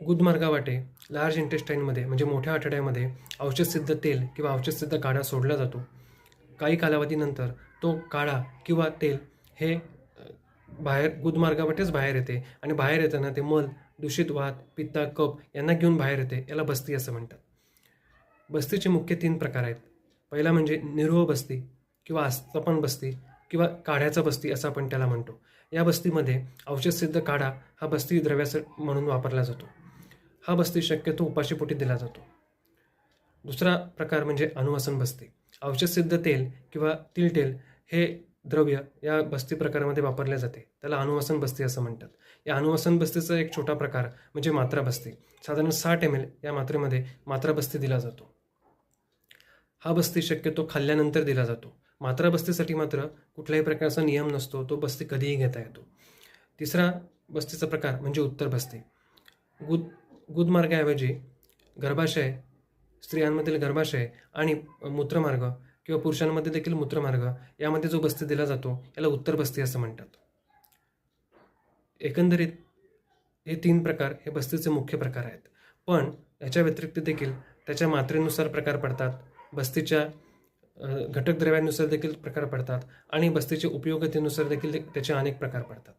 गुदमार्गावाटे large इंटेस्टाईनमध्ये म्हणजे मोठ्या आठवड्यामध्ये औषधसिद्ध तेल किंवा औषधसिद्ध काढा सोडला जातो. काही कालावधीनंतर तो काढा किंवा तेल हे बाहेर गुदमार्गावाटेच बाहेर येते आणि बाहेर येताना ते मल दूषित वात पित्ता कप यांना घेऊन बाहेर येते याला बस्ती असं म्हणतात. बस्तीचे मुख्य तीन प्रकार आहेत. पहिला म्हणजे निरोह बस्ती किंवा आस्थापन बस्ती किंवा काढ्याचा बस्ती असं आपण त्याला म्हणतो. या बस्तीमध्ये औषधसिद्ध काढा हा बस्ती द्रव्यास म्हणून वापरला जातो. हा बस्ती शक्यतो उपाशीपोटी दिला जातो. दुसरा प्रकार म्हणजे अनुवासन बस्ती. औषधसिद्ध तेल किंवा तिलतेल हे द्रव्य या बस्ती प्रकारामध्ये वापरले जाते. त्याला अनुवासन बस्ती असं म्हणतात. या अनुवासन बस्तीचा एक छोटा प्रकार म्हणजे मात्रा बस्ती. साधारण साठ एम एल या मात्रेमध्ये मात्रा बस्ती दिला जातो. हा बस्ती शक्यतो खाल्ल्यानंतर दिला जातो. मात्रा बस्तीसाठी मात्र कुठल्याही प्रकारचा नियम नसतो तो बस्ती कधीही घेता येतो. तिसरा बस्तीचा प्रकार म्हणजे उत्तर बस्ती. गुद गुदमार्गाऐवजी गर्भाशय स्त्रियांमधील गर्भाशय आणि मूत्रमार्ग किंवा पुरुषांमध्ये देखील मूत्रमार्ग यामध्ये जो बस्ती दिला जातो याला उत्तर बस्ती असं म्हणतात. एकंदरीत हे तीन प्रकार हे बस्तीचे मुख्य प्रकार आहेत. पण याच्या व्यतिरिक्त देखील त्याच्या मात्रेनुसार प्रकार पडतात बस्तीच्या घटक द्रव्यांनुसार देखील प्रकार पडतात आणि बस्तीच्या उपयोगतेनुसार देखील त्याचे अनेक प्रकार पडतात.